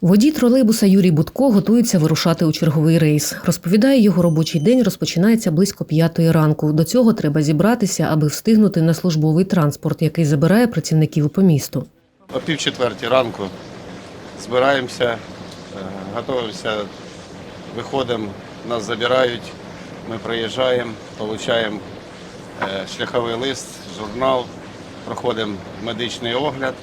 Водій тролейбуса Юрій Будко готується вирушати у черговий рейс. Розповідає, його робочий день розпочинається близько п'ятої ранку. До цього треба зібратися, аби встигнути на службовий транспорт, який забирає працівників по місту. О пів ранку збираємося, е, готуємося, виходимо, нас забирають, ми приїжджаємо, отримуємо шляховий лист, журнал, проходимо медичний огляд.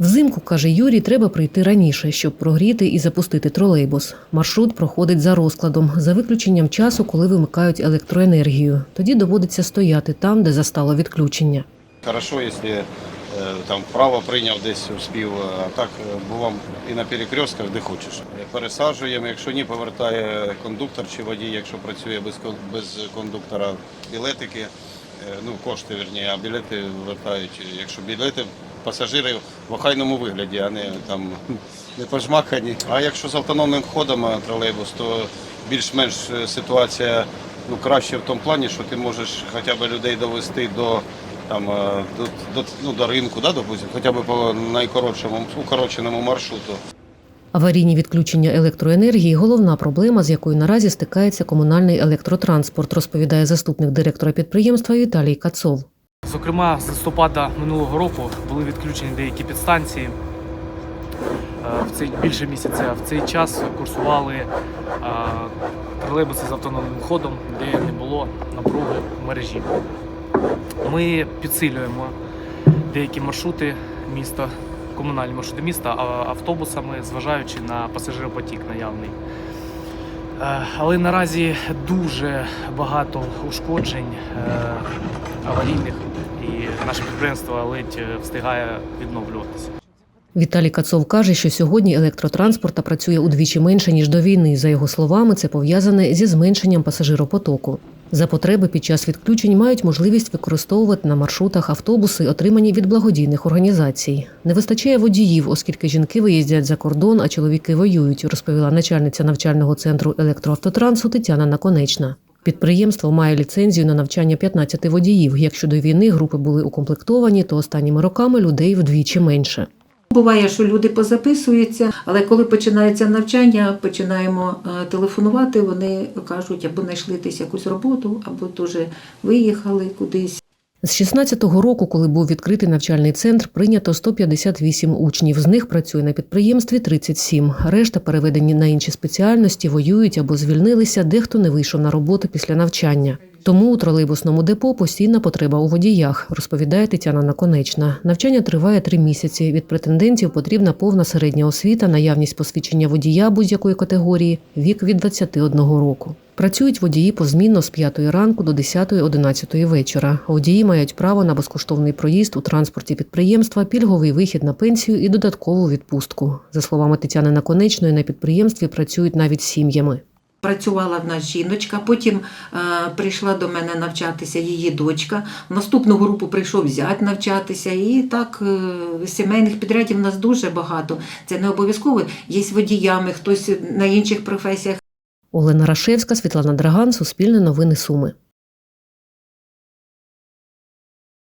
Взимку, каже Юрій, треба прийти раніше, щоб прогріти і запустити тролейбус. Маршрут проходить за розкладом, за виключенням часу, коли вимикають електроенергію. Тоді доводиться стояти там, де застало відключення. Хорошо, якщо е, там вправо прийняв десь успів, а так е, бував і на перекрестках, де хочеш. Пересаджуємо, якщо ні, повертає кондуктор чи водій, якщо працює без, кон- без кондуктора білетики, е, ну кошти верні, а білети вертають. Якщо білети пасажири в охайному вигляді, а не там не пожмакані. А якщо з автономним ходом е, тролейбус, то більш-менш е, ситуація ну, краще в тому плані, що ти можеш хоча б людей довести до там е, до, до, ну, до ринку, да, допустим, хоча б по найкоротшому укороченому маршруту. Аварійні відключення електроенергії головна проблема, з якою наразі стикається комунальний електротранспорт, розповідає заступник директора підприємства Віталій Кацов. Зокрема, з листопада минулого року були відключені деякі підстанції. Е, В цей більше місяця в цей час курсували е, тролейбуси з автономним ходом, де не було напруги в мережі. Ми підсилюємо деякі маршрути міста, комунальні маршрути міста автобусами, зважаючи на пасажиропотік наявний. Е, Але наразі дуже багато ушкоджень е, аварійних, і наше підприємство ледь е, встигає відновлюватися. Віталій Кацов каже, що сьогодні електротранспорта працює удвічі менше ніж до війни. За його словами, це пов'язане зі зменшенням пасажиропотоку. За потреби під час відключень мають можливість використовувати на маршрутах автобуси, отримані від благодійних організацій. Не вистачає водіїв, оскільки жінки виїздять за кордон, а чоловіки воюють, розповіла начальниця навчального центру електроавтотрансу Тетяна Наконечна. Підприємство має ліцензію на навчання 15 водіїв. Якщо до війни групи були укомплектовані, то останніми роками людей вдвічі менше. Буває, що люди позаписуються, але коли починається навчання, починаємо е, телефонувати, вони кажуть, або знайшли десь якусь роботу, або дуже виїхали кудись. З 16-го року, коли був відкритий навчальний центр, прийнято 158 учнів. З них працює на підприємстві 37. Решта переведені на інші спеціальності, воюють або звільнилися, дехто не вийшов на роботу після навчання. Тому у тролейбусному депо постійна потреба у водіях, розповідає Тетяна Наконечна. Навчання триває три місяці. Від претендентів потрібна повна середня освіта, наявність посвідчення водія будь-якої категорії, вік від 21 року. Працюють водії позмінно з 5 ранку до 10-11 вечора. Водії мають право на безкоштовний проїзд у транспорті підприємства, пільговий вихід на пенсію і додаткову відпустку. За словами Тетяни Наконечної, на підприємстві працюють навіть сім'ями. Працювала в нас жіночка, потім е, прийшла до мене навчатися її дочка. В наступну групу прийшов зять навчатися. І так е, сімейних підрядів у нас дуже багато. Це не обов'язково. Є водіями, хтось на інших професіях. Олена Рашевська, Світлана Драган, Суспільне новини Суми.